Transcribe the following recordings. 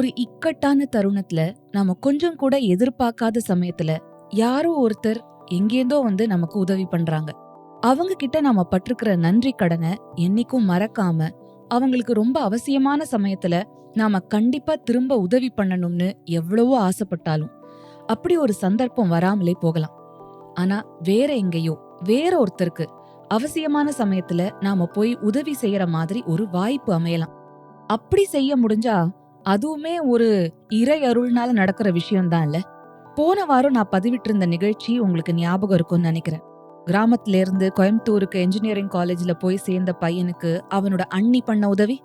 ஒரு இக்கட்டான தருணத்துல நாம கொஞ்சம் கூட எதிர்பார்க்காத சமயத்துல யாரோ ஒருத்தர் எங்கேந்தோ வந்து நமக்கு உதவி பண்றாங்க. அவங்க கிட்ட நாம பட்டிருக்கிற நன்றி கடனை என்னைக்கும் மறக்காம அவங்களுக்கு ரொம்ப அவசியமான சமயத்துல நாம கண்டிப்பா திரும்ப உதவி பண்ணணும்னு எவ்வளவோ ஆசைப்பட்டாலும் அப்படி ஒரு சந்தர்ப்பம் வராமலே போகலாம். ஆனா வேற எங்கேயோ வேற ஒருத்தருக்கு அவசியமான சமயத்துல நாம போய் உதவி செய்யற மாதிரி ஒரு வாய்ப்பு அமையலாம். அப்படி செய்ய முடிஞ்சா அதுவுமே ஒரு இறை அருள்னால நடக்கிற விஷயம்தான் இல்ல போன வாரம் நான் பதிவிட்டு இருந்த நிகழ்ச்சி உங்களுக்கு ஞாபகம் இருக்கும்னு நினைக்கிறேன். கிராமத்துல இருந்து கோயம்புத்தூருக்கு என்ஜினியரிங் காலேஜ்ல போய் சேர்ந்த பையனுக்கு அவனோட அண்ணி பண்ண உதவி?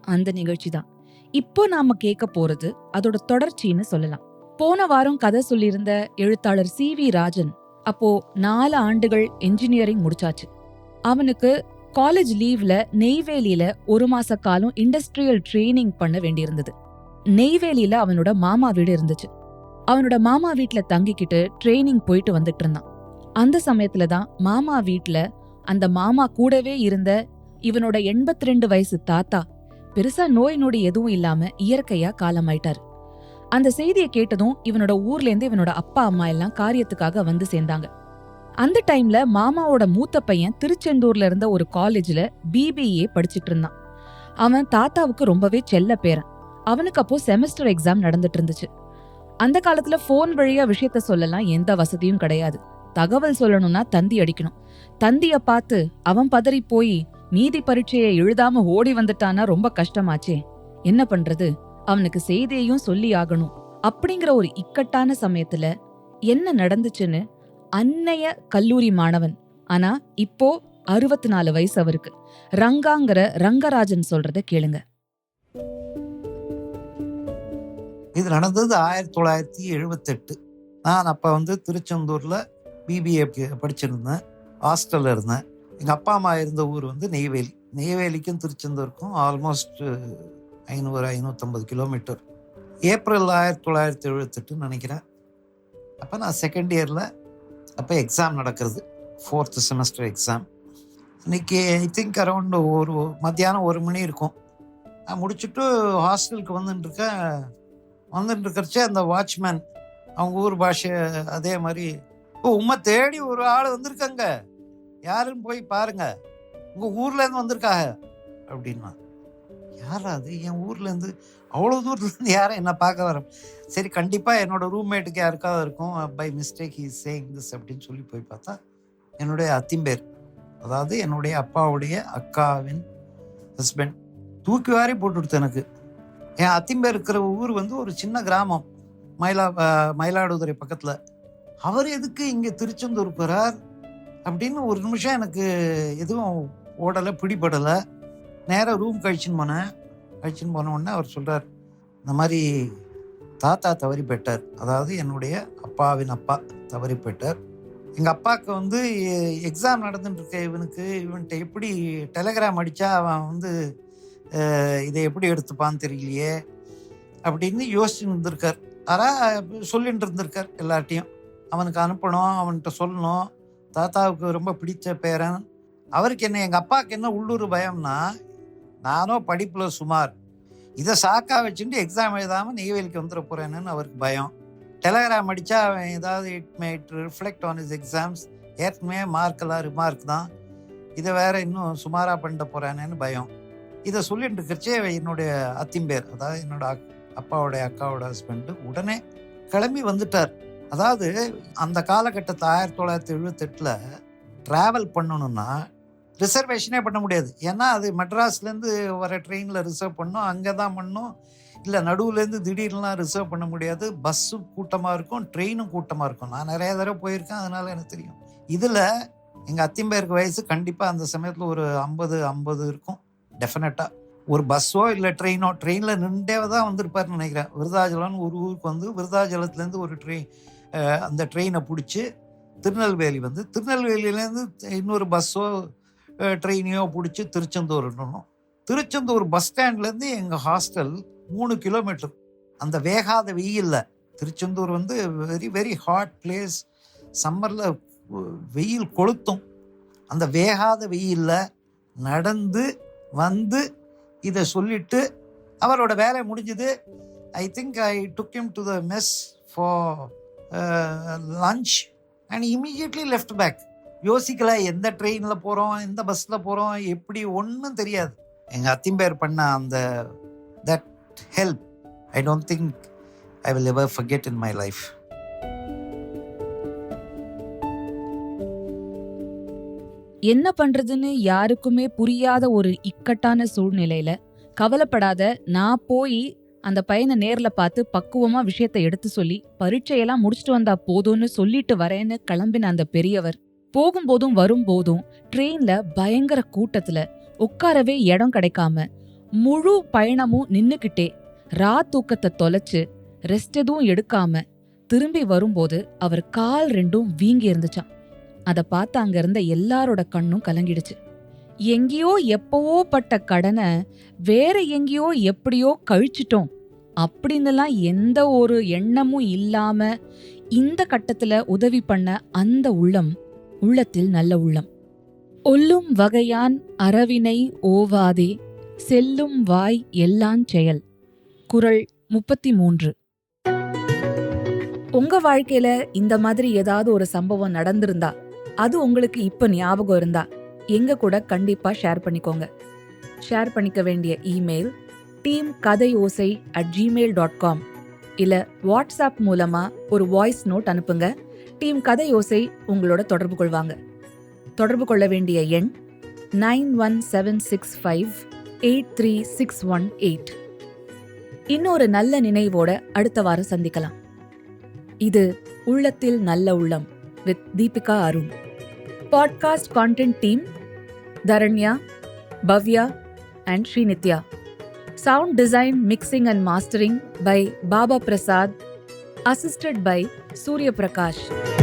அந்த நிகழ்ச்சி தான். இப்போ நாம கேட்க போறது அதோட தொடர்ச்சின்னு சொல்லலாம். போன வாரம் கதை சொல்லியிருந்த எழுத்தாளர் சி வி ராஜன் அப்போ நாலு ஆண்டுகள் என்ஜினியரிங் முடிச்சாச்சு. அவனுக்கு காலேஜ் லீவ்ல நெய்வேலியில ஒரு மாச காலம் இண்டஸ்ட்ரியல் ட்ரைனிங் பண்ண வேண்டியிருந்தது. நெய்வேலியில அவனோட மாமா வீடு இருந்துச்சு. அவனோட மாமா வீட்டுல தங்கிக்கிட்டு ட்ரைனிங் போயிட்டு வந்துட்டு இருந்தான். அந்த சமயத்துல தான் மாமா வீட்டுல அந்த மாமா கூடவே இருந்த இவனோட எண்பத்தி ரெண்டு வயசு தாத்தா பெருசா நோய் நொடி எதுவும் இல்லாம இயற்கையா காலமாயிட்டாரு. அந்த செய்தியை கேட்டதும் இவனோட ஊர்ல இருந்து இவனோட அப்பா அம்மா எல்லாம் காரியத்துக்காக வந்து சேர்ந்தாங்க. அந்த டைம்ல மாமாவோட மூத்த பையன் திருச்செந்தூர்ல இருந்த ஒரு காலேஜ்ல பிபிஏ படிச்சிட்டு இருந்தான். அவன் தாத்தாவுக்கு ரொம்பவே செல்ல பேரன். அவனுக்கு அப்போ செமஸ்டர் எக்ஸாம் நடந்துட்டு இருந்துச்சு. அந்த காலத்துல ஃபோன் வழியா விஷயத்த சொல்லலாம் எந்த வசதியும் கிடையாது. தகவல் சொல்லணும்னா தந்தி அடிக்கணும். தந்திய பார்த்து அவன் பதறி போய் நீதி பரீட்சையை எழுதாம ஓடி வந்துட்டானா ரொம்ப கஷ்டமாச்சே. என்ன பண்றது? அவனுக்கு செய்தியையும் சொல்லி ஆகணும். அப்படிங்கிற ஒரு இக்கட்டான சமயத்துல என்ன நடந்துச்சுன்னு அன்னைய கல்லூரி மாணவன் ஆனா இப்போ அறுபத்தி நாலு வயசு அவருக்கு. ரங்காங்கிற ரங்கராஜன் சொல்றத கேளுங்க. இது நடந்தது ஆயிரத்தி தொள்ளாயிரத்தி எழுபத்தெட்டு நான் அப்போ வந்து திருச்செந்தூரில் பிபிஏ படிச்சிருந்தேன். ஹாஸ்டலில் இருந்தேன். எங்கள் அப்பா அம்மா இருந்த ஊர் வந்து நெய்வேலி. நெய்வேலிக்கும் திருச்செந்தூருக்கும் ஆல்மோஸ்ட் ஐநூறு ஐநூற்றம்பது கிலோமீட்டர் ஏப்ரல் ஆயிரத்தி தொள்ளாயிரத்தி எழுபத்தெட்டுன்னு நினைக்கிறேன். அப்போ நான் செகண்ட் இயரில் அப்போ எக்ஸாம் நடக்கிறது. ஃபோர்த்து செமஸ்டர் எக்ஸாம் இன்னைக்கு ஐ திங்க் அரௌண்ட் ஒரு மத்தியானம் ஒரு மணி இருக்கும். நான் முடிச்சுட்டு ஹாஸ்டலுக்கு வந்துட்டு இருக்கேன். வந்துட்டு இருக்கிறச்சே அந்த வாட்ச்மேன் அவங்க ஊர் பாஷை அதே மாதிரி. ஓ உம்மை தேடி ஒரு ஆள் வந்திருக்காங்க. யாருன்னு போய் பாருங்க. உங்கள் ஊர்லேருந்து வந்திருக்காங்க அப்படின்னா யாரா அது? என் ஊர்லேருந்து அவ்வளோ தூரத்துலேருந்து யாரும் என்ன பார்க்க வர? சரி கண்டிப்பாக என்னோடய ரூம்மேட்டுக்கு யாருக்காவது இருக்கும். By mistake is saying this அப்படின்னு சொல்லி போய் பார்த்தா என்னுடைய அத்திம்பேர் அதாவது என்னுடைய அப்பாவுடைய அக்காவின் ஹஸ்பண்ட் தூக்கி வாரி போட்டு கொடுத்து எனக்கு. என் அத்திம்பே இருக்கிற ஊர் வந்து ஒரு சின்ன கிராமம். மயிலா மயிலாடுதுறை பக்கத்தில். அவர் எதுக்கு இங்கே திருச்செந்தூர் போகிறார் அப்படின்னு ஒரு நிமிஷம் எனக்கு எதுவும் ஓடலை பிடிபடலை. நேராக ரூம் கழிச்சுன்னு போனேன். கழிச்சுன்னு போன உடனே அவர் சொல்கிறார் இந்த மாதிரி தாத்தா தவறி போயிட்டார். அதாவது என்னுடைய அப்பாவின் அப்பா தவறி போயிட்டார். எங்கள் அப்பாவுக்கு வந்து எக்ஸாம் நடந்துட்டு இருக்க இவனுக்கு இவன்கிட்ட எப்படி டெலகிராம் அடித்தா அவன் வந்து இதை எப்படி எடுத்துப்பான்னு தெரியலையே அப்படின்னு யோசிச்சுட்டு இருந்திருக்கார். ஆனால் சொல்லிட்டு இருந்திருக்கார் எல்லார்ட்டையும். அவனுக்கு அனுப்பணும் அவன்கிட்ட சொல்லணும். தாத்தாவுக்கு ரொம்ப பிடிச்ச பேரன். அவருக்கு என்ன எங்கள் அப்பாவுக்கு என்ன உள்ளூர் பயம்னா நானும் படிப்பில் சுமார் இதை சாக்கா வச்சுட்டு எக்ஸாம் எழுதாமல் நெய்வேலிக்கு வந்துட போகிறேன்னு அவருக்கு பயம். டெலகிராம் அடித்தா அவன் ஏதாவது it made reflect on his exams ஏற்கனவே மார்க்கெல்லாம் ரிமார்க் தான். இதை வேற இன்னும் சுமாராக பண்ணிட்டு போகிறானேன்னு பயம். இதை சொல்லிட்டு இருக்கிறச்சே என்னுடைய அத்திம்பேர் அதாவது என்னோட அக்- அப்பாவோடைய அக்காவோட ஹஸ்பண்டு உடனே கிளம்பி வந்துட்டார். அதாவது அந்த காலகட்டத்தை ஆயிரத்தி தொள்ளாயிரத்தி எழுபத்தெட்டில் ட்ராவல் பண்ணணும்னா ரிசர்வேஷனே பண்ண முடியாது. ஏன்னா அது மெட்ராஸ்லேருந்து வர ட்ரெயினில் ரிசர்வ் பண்ணணும் அங்கே தான் பண்ணும். இல்லை நடுவுலேருந்து திடீர்னுலாம் ரிசர்வ் பண்ண முடியாது. பஸ்ஸும் கூட்டமாக இருக்கும் ட்ரெயினும் கூட்டமாக இருக்கும். நான் நிறைய தடவை போயிருக்கேன் அதனால எனக்கு தெரியும். இதில் எங்கள் அத்திம்பேருக்கு வயசு கண்டிப்பாக அந்த சமயத்தில் ஒரு ஐம்பது ஐம்பது இருக்கும். டெஃபினட்டாக ஒரு பஸ்ஸோ இல்லை ட்ரெயினோ ட்ரெயினில் நின்றே தான் வந்திருப்பாருன்னு நினைக்கிறேன். விருதாச்சலம்னு ஒரு ஊருக்கு வந்து விருதாச்சலத்துலேருந்து ஒரு ட்ரெயின் அந்த ட்ரெயினை பிடிச்சி திருநெல்வேலி வந்து திருநெல்வேலியிலேருந்து இன்னொரு பஸ்ஸோ ட்ரெயினையோ பிடிச்சி திருச்செந்தூர் இன்னும் திருச்செந்தூர் பஸ் ஸ்டாண்ட்லேருந்து எங்கள் ஹாஸ்டல் மூணு கிலோமீட்டர் அந்த வேகாத வெயில்ல. திருச்செந்தூர் வந்து வெரி வெரி ஹாட் பிளேஸ் சம்மரில் வெயில் கொளுத்தும். அந்த வேகாத வெயில்ல நடந்து வந்து இதை சொல்லிட்டு அவரோட வேலை முடிஞ்சுது. I think I took him to the mess for lunch and immediately left back யோசிக்கல எந்த ட்ரெயினில் போகிறோம் எந்த பஸ்ஸில் போகிறோம் எப்படி ஒன்றும் தெரியாது. எங்கள் அத்திம்பேர் பண்ண அந்த that help I don't think I will ever forget in my life என்ன பண்றதுன்னு யாருக்குமே புரியாத ஒரு இக்கட்டான சூழ்நிலையில கவலைப்படாத நான் போய் அந்த பையனை நேர்ல பார்த்து பக்குவமா விஷயத்த எடுத்து சொல்லி பரீட்சையெல்லாம் முடிச்சுட்டு வந்தா போதும்னு சொல்லிட்டு வரேன்னு கிளம்பின அந்த பெரியவர் போகும்போதும் வரும்போதும் ட்ரெயின்ல பயங்கர கூட்டத்துல உட்காரவே இடம் கிடைக்காம முழு பயணமும் நின்னுக்கிட்டே ரா தூக்கத்தை தொலைச்சு ரெஸ்ட் எதுவும் எடுக்காம திரும்பி வரும்போது அவர் கால் ரெண்டும் வீங்கி இருந்துச்சாம். அதை பார்த்து அங்க இருந்த எல்லாரோட கண்ணும் கலங்கிடுச்சு. எங்கேயோ எப்பவோ பட்ட கடனை வேற எங்கேயோ எப்படியோ கழிச்சிட்டோம். அப்படின்னுலாம் எந்த ஒரு எண்ணமும் இல்லாம இந்த கட்டத்துல உதவி பண்ண அந்த உள்ளம் உள்ளத்தில் நல்ல உள்ளம். ஒல்லும் வகையான் அறவினை ஓவாதே செல்லும் வாய் எல்லாம் செயல். குரல் முப்பத்தி மூன்று உங்க வாழ்க்கையில இந்த மாதிரி ஏதாவது ஒரு சம்பவம் நடந்திருந்தா அது உங்களுக்கு இப்போ ஞாபகம் இருந்தா எங்க கூட கண்டிப்பா ஷேர் பண்ணிக்கோங்க. ஷேர் பண்ணிக்க வேண்டிய email team Kathai Osai at Gmail dot com இல்லை வாட்ஸ்அப் மூலமாக ஒரு வாய்ஸ் நோட் அனுப்புங்க. டீம் கதை ஓசை உங்களோட தொடர்பு கொள்வாங்க. தொடர்பு கொள்ள வேண்டிய எண் nine one seven six five eight three six one eight இன்னொரு நல்ல நினைவோட அடுத்த வாரம் சந்திக்கலாம். இது உள்ளத்தில் நல்ல உள்ளம். with Deepika Arun. Podcast content team Daranya, Bhavya, and Srinitya. Sound design, mixing, and mastering by Baba Prasad, assisted by Surya Prakash.